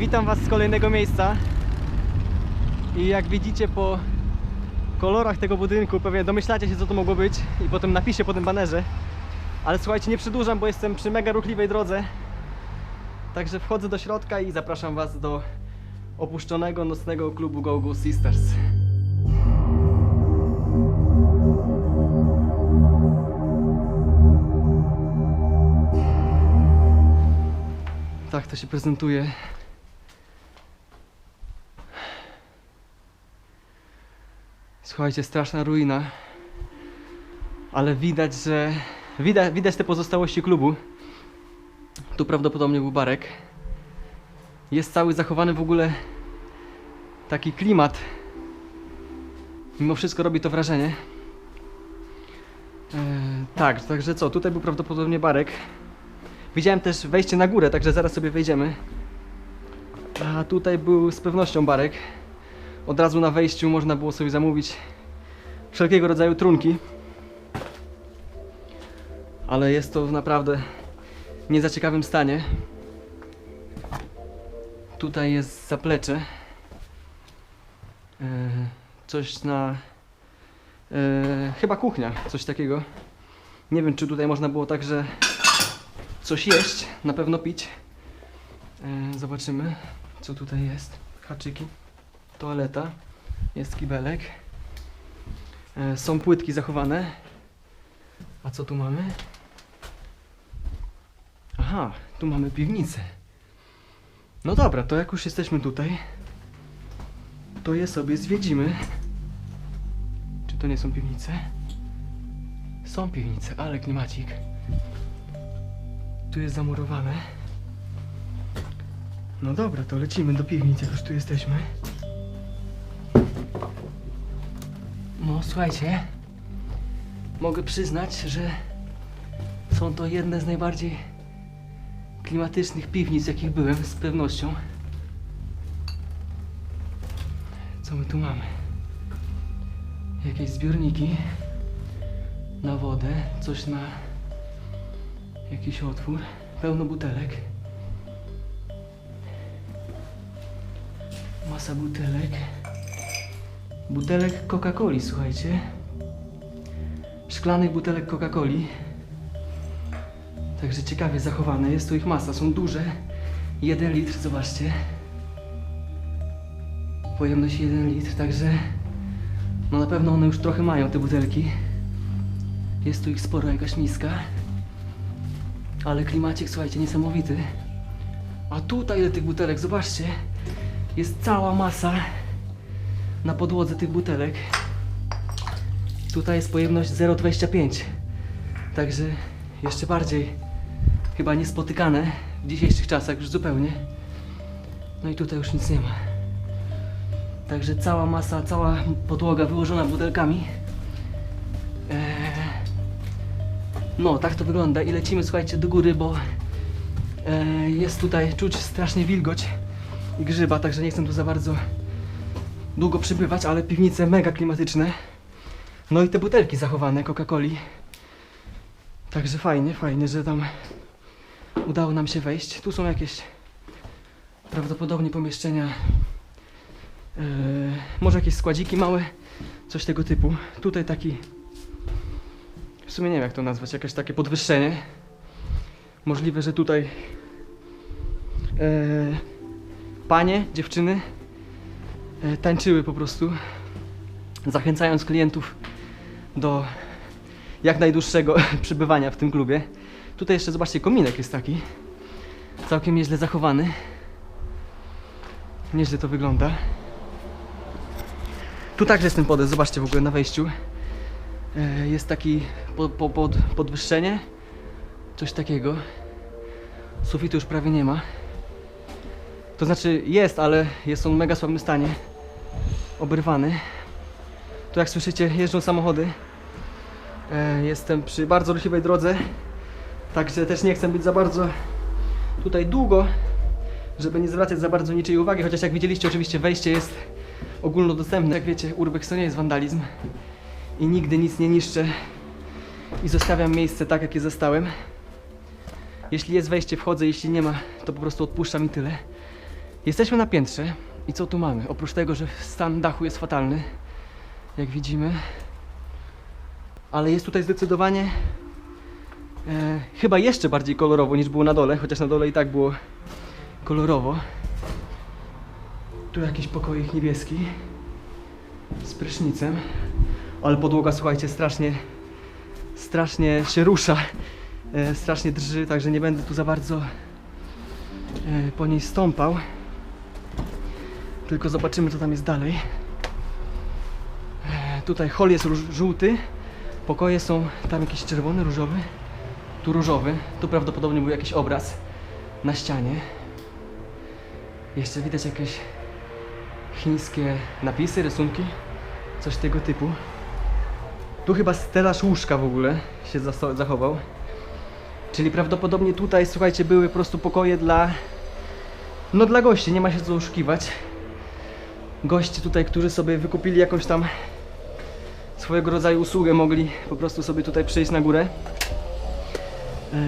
Witam Was z kolejnego miejsca. I jak widzicie po kolorach tego budynku, pewnie domyślacie się co to mogło być i potem napiszę po tym banerze. Ale słuchajcie, nie przedłużam, bo jestem przy mega ruchliwej drodze. Także wchodzę do środka i zapraszam Was do opuszczonego nocnego klubu Go Go Sisters. Tak to się prezentuje. Słuchajcie, straszna ruina. Ale widać, że. Widać, widać te pozostałości klubu. Tu prawdopodobnie był barek. Jest cały zachowany w ogóle taki klimat. Mimo wszystko robi to wrażenie. E, tak, także co? Tutaj był prawdopodobnie barek. Widziałem też wejście na górę, także zaraz sobie wejdziemy. A tutaj był z pewnością barek. Od razu na wejściu można było sobie zamówić wszelkiego rodzaju trunki. Ale jest to w naprawdę nie za ciekawym stanie. Tutaj jest zaplecze. E, Coś na. e, Chyba kuchnia, coś takiego. Nie wiem, czy tutaj można było także coś jeść, na pewno pić. E, Zobaczymy, co tutaj jest. Haczyki, toaleta, jest kibelek. E, Są płytki zachowane. A co tu mamy? Aha, tu mamy piwnicę. No dobra, to jak już jesteśmy tutaj, to je sobie zwiedzimy. Czy to nie są piwnice? Są piwnice, ale klimacik. Tu jest zamurowane. No dobra, to lecimy do piwnicy, jak już tu jesteśmy. No słuchajcie, mogę przyznać, że są to jedne z najbardziej klimatycznych piwnic, jakich byłem, z pewnością. Co my tu mamy? Jakieś zbiorniki na wodę, coś na jakiś otwór, pełno butelek. Masa butelek. Butelek Coca-Coli, słuchajcie. Szklanych butelek Coca-Coli. Także ciekawie zachowane. Jest tu ich masa. Są duże. 1 litr, zobaczcie. Pojemność 1 litr, także no na pewno one już trochę mają te butelki. Jest tu ich sporo, jakaś miska. Ale klimacik, słuchajcie, niesamowity. A tutaj ile tych butelek, zobaczcie. Jest cała masa na podłodze tych butelek. Tutaj jest pojemność 0,25. Także jeszcze bardziej chyba niespotykane w dzisiejszych czasach już zupełnie. No i tutaj już nic nie ma. Także cała masa, cała podłoga wyłożona butelkami. Eee, no, tak to wygląda i lecimy, słuchajcie, do góry, bo e, jest tutaj czuć strasznie wilgoć i grzyba, także nie chcę tu za bardzo długo przybywać, ale piwnice mega klimatyczne. No i te butelki zachowane Coca-Coli. Także fajnie, fajnie, że tam udało nam się wejść. Tu są jakieś prawdopodobnie pomieszczenia, e, może jakieś składziki małe, coś tego typu. Tutaj taki w sumie nie wiem jak to nazwać, jakieś takie podwyższenie. Możliwe, że tutaj e, panie, dziewczyny tańczyły po prostu, zachęcając klientów do jak najdłuższego przebywania w tym klubie. Tutaj jeszcze zobaczcie, kominek jest taki, całkiem nieźle zachowany. Nieźle to wygląda. Tu także jest ten podest, zobaczcie w ogóle na wejściu. E, Jest taki po, po, pod, podwyższenie, coś takiego. Sufitu już prawie nie ma. To znaczy jest, ale jest on w mega słabym stanie. Oberwany. Tu jak słyszycie jeżdżą samochody. E, Jestem przy bardzo ruchliwej drodze. Także też nie chcę być za bardzo tutaj długo, żeby nie zwracać za bardzo niczyjej uwagi. Chociaż jak widzieliście oczywiście wejście jest ogólnodostępne. Jak wiecie urbex to nie jest wandalizm i nigdy nic nie niszczę i zostawiam miejsce tak, jak je zostałem. Jeśli jest wejście, wchodzę, jeśli nie ma, to po prostu odpuszczam i tyle. Jesteśmy na piętrze i co tu mamy? Oprócz tego, że stan dachu jest fatalny, jak widzimy, ale jest tutaj zdecydowanie e, chyba jeszcze bardziej kolorowo niż było na dole, chociaż na dole i tak było kolorowo. Tu jakiś pokoik niebieski z prysznicem, ale podłoga, słuchajcie, strasznie, strasznie się rusza, e, strasznie drży, także nie będę tu za bardzo e, po niej stąpał. Tylko zobaczymy, co tam jest dalej. E, Tutaj hol jest żółty, pokoje są tam jakiś czerwony, różowy, tu różowy, tu prawdopodobnie był jakiś obraz na ścianie. Jeszcze widać jakieś chińskie napisy, rysunki, coś tego typu. Tu chyba stelaż łóżka w ogóle się zachował. Czyli prawdopodobnie tutaj, słuchajcie, były po prostu pokoje dla... No dla gości, nie ma się co oszukiwać. Goście tutaj, którzy sobie wykupili jakąś tam swojego rodzaju usługę, mogli po prostu sobie tutaj przyjść na górę. Eee,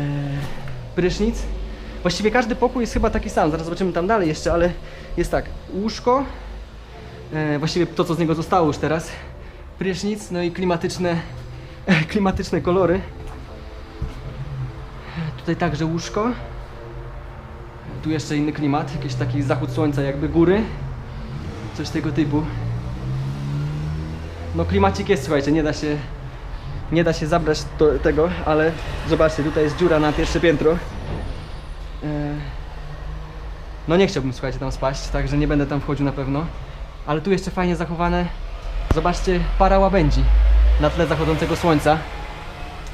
prysznic. Właściwie każdy pokój jest chyba taki sam, zaraz zobaczymy tam dalej jeszcze, ale jest tak, łóżko, e, właściwie to co z niego zostało już teraz, prysznic, no i klimatyczne, klimatyczne kolory. Tutaj także łóżko. Tu jeszcze inny klimat, jakiś taki zachód słońca, jakby góry. Coś tego typu. No klimacik jest, słuchajcie, nie da się nie da się zabrać do tego, ale zobaczcie, tutaj jest dziura na pierwsze piętro. E, No nie chciałbym, słuchajcie, tam spaść, także nie będę tam wchodził na pewno. Ale tu jeszcze fajnie zachowane, zobaczcie, para łabędzi na tle zachodzącego słońca.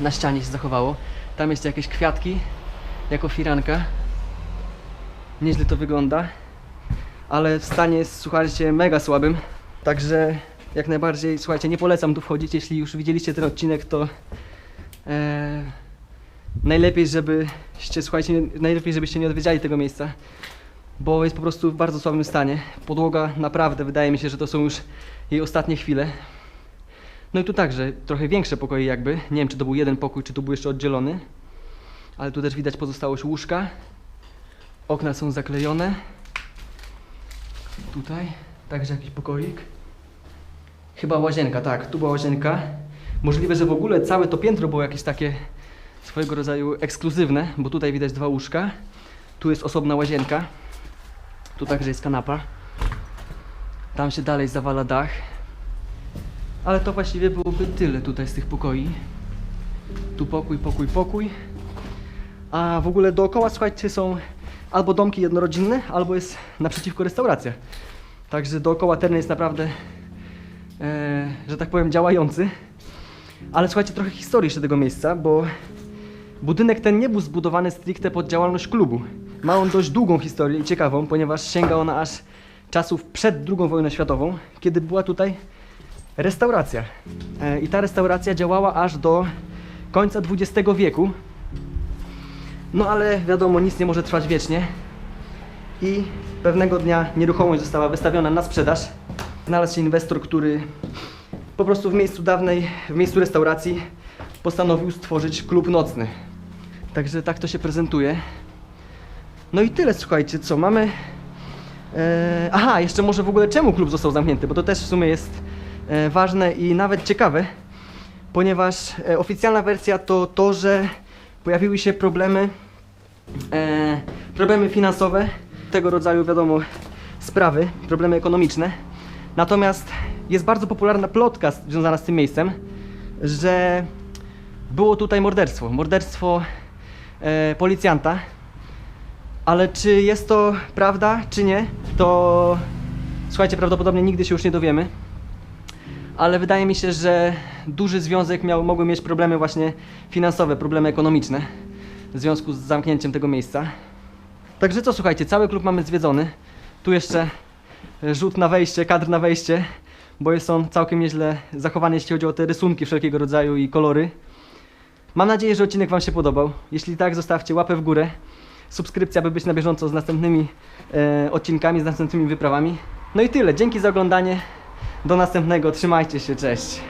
Na ścianie się zachowało. Tam jeszcze jakieś kwiatki, jako firanka. Nieźle to wygląda. Ale w stanie jest, słuchajcie, mega słabym. Także jak najbardziej, słuchajcie, nie polecam tu wchodzić. Jeśli już widzieliście ten odcinek, to e, najlepiej, żebyście, słuchajcie, najlepiej, żebyście nie odwiedziali tego miejsca, bo jest po prostu w bardzo słabym stanie. Podłoga naprawdę, wydaje mi się, że to są już jej ostatnie chwile. No i tu także trochę większe pokoje jakby. Nie wiem, czy to był jeden pokój, czy tu był jeszcze oddzielony. Ale tu też widać pozostałość łóżka. Okna są zaklejone. Tutaj także jakiś pokoik. Chyba łazienka, tak, tu była łazienka. Możliwe, że w ogóle całe to piętro było jakieś takie swojego rodzaju ekskluzywne, bo tutaj widać dwa łóżka. Tu jest osobna łazienka. Tu także jest kanapa. Tam się dalej zawala dach. Ale to właściwie byłoby tyle tutaj z tych pokoi. Tu pokój, pokój, pokój. A w ogóle dookoła, słuchajcie, są albo domki jednorodzinne, albo jest naprzeciwko restauracja. Także dookoła teren jest naprawdę, e, że tak powiem, działający. Ale słuchajcie, trochę historii jeszcze tego miejsca, bo budynek ten nie był zbudowany stricte pod działalność klubu. Ma on dość długą historię i ciekawą, ponieważ sięga ona aż czasów przed II wojną światową, kiedy była tutaj restauracja. E, I ta restauracja działała aż do końca XX wieku. No ale wiadomo, nic nie może trwać wiecznie. I pewnego dnia nieruchomość została wystawiona na sprzedaż. Znalazł się inwestor, który po prostu w miejscu dawnej, w miejscu restauracji postanowił stworzyć klub nocny. Także tak to się prezentuje. No i tyle, słuchajcie, co mamy. E, aha, jeszcze może w ogóle czemu klub został zamknięty, bo to też w sumie jest e, ważne i nawet ciekawe, ponieważ e, oficjalna wersja to to, że pojawiły się problemy, e, problemy finansowe, tego rodzaju, wiadomo, sprawy, problemy ekonomiczne. Natomiast jest bardzo popularna plotka związana z tym miejscem, że było tutaj morderstwo, morderstwo e, policjanta, ale czy jest to prawda, czy nie, to słuchajcie, prawdopodobnie nigdy się już nie dowiemy. Ale wydaje mi się, że duży związek miał, mogły mieć problemy właśnie finansowe, problemy ekonomiczne w związku z zamknięciem tego miejsca. Także co, słuchajcie, cały klub mamy zwiedzony. Tu jeszcze rzut na wejście, kadr na wejście, bo jest on całkiem nieźle zachowany, jeśli chodzi o te rysunki wszelkiego rodzaju i kolory. Mam nadzieję, że odcinek Wam się podobał. Jeśli tak, zostawcie łapę w górę. Subskrypcja, by być na bieżąco z następnymi e, odcinkami, z następnymi wyprawami. No i tyle. Dzięki za oglądanie. Do następnego. Trzymajcie się. Cześć.